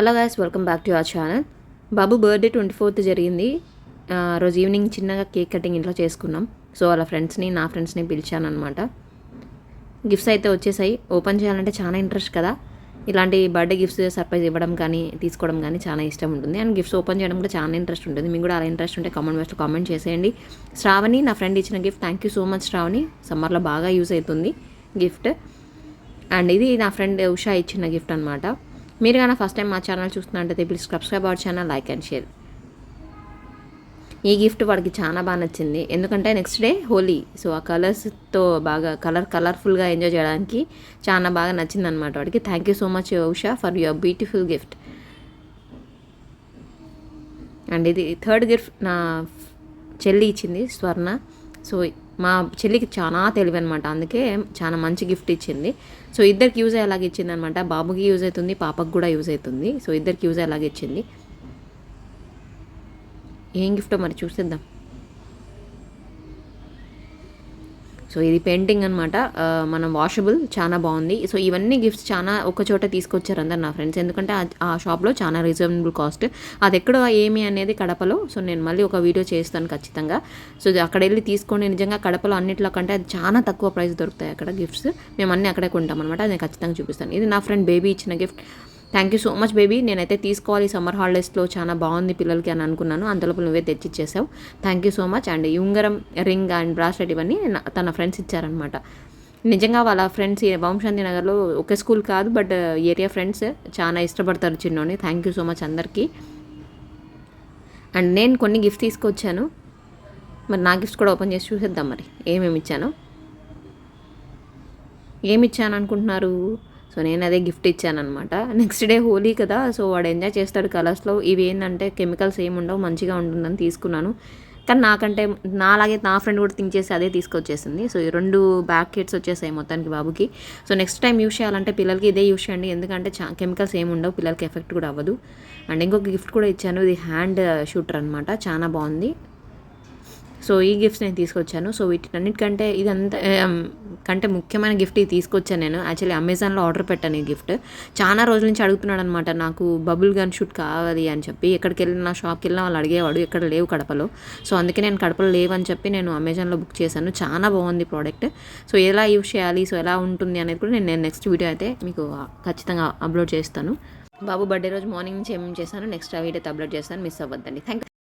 Hello guys welcome back to our channel Babu birthday twenty fourth జరిగింది రోజు evening చిన్నగా cake cutting ఇంట్లో చేసుకున్నాం. సో వాళ్ళ ఫ్రెండ్స్ని నా ఫ్రెండ్స్ని పిలిచాను అనమాట గిఫ్ట్స్ అయితే వచ్చేసాయి. ఓపెన్ చేయాలంటే చాలా ఇంట్రెస్ట్ కదా. ఇలాంటి బర్త్డే గిఫ్ట్స్ సర్ప్రైజ్ ఇవ్వడం కానీ తీసుకోవడం కానీ చాలా ఇష్టం ఉంటుంది. అండ్ గిఫ్ట్స్ ఓపెన్ చేయడం కూడా చాలా ఇంట్రెస్ట్ ఉంటుంది. మీకు కూడా అలా ఇంట్రెస్ట్ ఉంటే కామెంట్ బాక్స్లో కామెంట్ చేసేయండి. శ్రావణి నా ఫ్రెండ్ ఇచ్చిన gift thank you so much Shravani. సమ్మర్లో బాగా యూస్ అవుతుంది గిఫ్ట్ అండ్ ఇది నా ఫ్రెండ్ ఉషా ఇచ్చిన గిఫ్ట్ అనమాట మీరు కానీ ఫస్ట్ టైం మా ఛానల్ చూస్తున్నట్టయితే please subscribe our channel like and share ఈ గిఫ్ట్ వాడికి చాలా బాగా నచ్చింది. ఎందుకంటే నెక్స్ట్ డే హోలీ. సో ఆ కలర్స్తో బాగా కలర్ కలర్ఫుల్గా ఎంజాయ్ చేయడానికి చాలా బాగా నచ్చింది అనమాట వాడికి. Thank you so much Usha for your beautiful gift and ఇది థర్డ్ గిఫ్ట్ నా చెల్లి ఇచ్చింది స్వర్ణ. సో మా చెల్లికి చాలా తెలివి అనమాట అందుకే చాలా మంచి గిఫ్ట్ ఇచ్చింది. సో ఇద్దరికి యూజ్ అయ్యేలాగా ఇచ్చింది అనమాట బాబుకి యూజ్ అవుతుంది పాపకు కూడా యూజ్ అవుతుంది. సో ఇద్దరికి యూజ్ అయ్యేలాగా ఇచ్చింది. ఏం గిఫ్టో మరి చూసేద్దాం. సో ఇది పెయింటింగ్ అనమాట మనం వాషబుల్ చాలా బాగుంది. సో ఇవన్నీ గిఫ్ట్స్ చాలా ఒక చోట తీసుకొచ్చారు అందరు నా ఫ్రెండ్స్. ఎందుకంటే ఆ- షాప్లో చాలా రీజనబుల్ కాస్ట్. అది ఎక్కడ ఏమి అనేది కడపలో. సో నేను మళ్ళీ ఒక వీడియో చేస్తాను ఖచ్చితంగా. సో అక్కడ వెళ్ళి తీసుకొని నిజంగా కడపలో అన్నిట్లో కంటే అది చాలా తక్కువ ప్రైస్ దొరుకుతాయి అక్కడ గిఫ్ట్స్. మేము అన్నీ అక్కడే కొంటాం అనమాట అది నేను ఖచ్చితంగా చూపిస్తాను. ఇది నా ఫ్రెండ్ బేబీ ఇచ్చిన gift. Thank you so much baby. నేనైతే తీసుకోవాలి. సమ్మర్ హాలిడేస్లో చాలా బాగుంది పిల్లలకి అని అనుకున్నాను. అంతలోపు నువ్వే తెచ్చిచ్చేసావు. Thank you so much. And ఈ ఉంగరం రింగ్ అండ్ బ్రాస్లెట్ ఇవన్నీ తన ఫ్రెండ్స్ ఇచ్చారనమాట నిజంగా వాళ్ళ ఫ్రెండ్స్ వంశాంతి నగర్లో ఒకే స్కూల్ కాదు బట్ ఏరియా ఫ్రెండ్స్ చాలా ఇష్టపడతారు చిన్నోని థ్యాంక్ యూ సో మచ్ అందరికీ. అండ్ నేను కొన్ని గిఫ్ట్ తీసుకొచ్చాను. మరి నా గిఫ్ట్స్ కూడా ఓపెన్ చేసి చూసేద్దాం మరి. ఏమేమి ఇచ్చాను? ఏమి ఇచ్చాను అనుకుంటున్నారు? సో నేను అదే గిఫ్ట్ ఇచ్చానమాట నెక్స్ట్ డే హోలీ కదా సో వాడు ఎంజాయ్ చేస్తాడు కలర్స్లో ఇవి ఏంటంటే కెమికల్స్ ఏమి ఉండవు మంచిగా ఉంటుందని తీసుకున్నాను. కానీ నాకంటే నాలాగే నా ఫ్రెండ్ కూడా థింక్ చేసి అదే తీసుకొచ్చేసింది. సో ఈ రెండు బ్యాక్ కిట్స్ వచ్చేసాయి మొత్తానికి బాబుకి. సో నెక్స్ట్ టైం యూస్ చేయాలంటే పిల్లలకి ఇదే యూస్ చేయండి. ఎందుకంటే చా కెమికల్స్ ఏమి ఉండవు పిల్లలకి ఎఫెక్ట్ కూడా అవ్వదు. అండ్ ఇంకొక గిఫ్ట్ కూడా ఇచ్చాను ఇది హ్యాండ్ షూటర్ అనమాట చాలా బాగుంది. సో ఈ గిఫ్ట్స్ నేను తీసుకొచ్చాను. సో వీటినన్నిటికంటే ఇదంతా కంటే ముఖ్యమైన గిఫ్ట్ ఇది తీసుకొచ్చాను నేను. యాక్చువల్లీ అమెజాన్లో ఆర్డర్ పెట్టాను ఈ గిఫ్ట్ చాలా రోజుల నుంచి అడుగుతున్నాడు అనమాట నాకు బబుల్ గన్ షూట్ కావాలి అని చెప్పి. ఎక్కడికి వెళ్ళినా షాప్కి వెళ్ళినా వాళ్ళు అడిగేవాడు ఎక్కడ లేవు కడపలో. సో అందుకే నేను కడపలో లేవు అని చెప్పి నేను అమెజాన్లో బుక్ చేశాను. చాలా బాగుంది ప్రోడక్ట్ సో ఎలా యూస్ చేయాలి? సో ఎలా ఉంటుంది అనేది కూడా నేను నేను నెక్స్ట్ వీడియో అయితే మీకు ఖచ్చితంగా అప్లోడ్ చేస్తాను. బాబు బర్త్డే రోజు మార్నింగ్ నుంచి ఏమేమి చేశాను? నెక్స్ట్ ఆ వీడియో అప్లోడ్ చేస్తాను. మిస్ అవ్వద్దండి. థ్యాంక్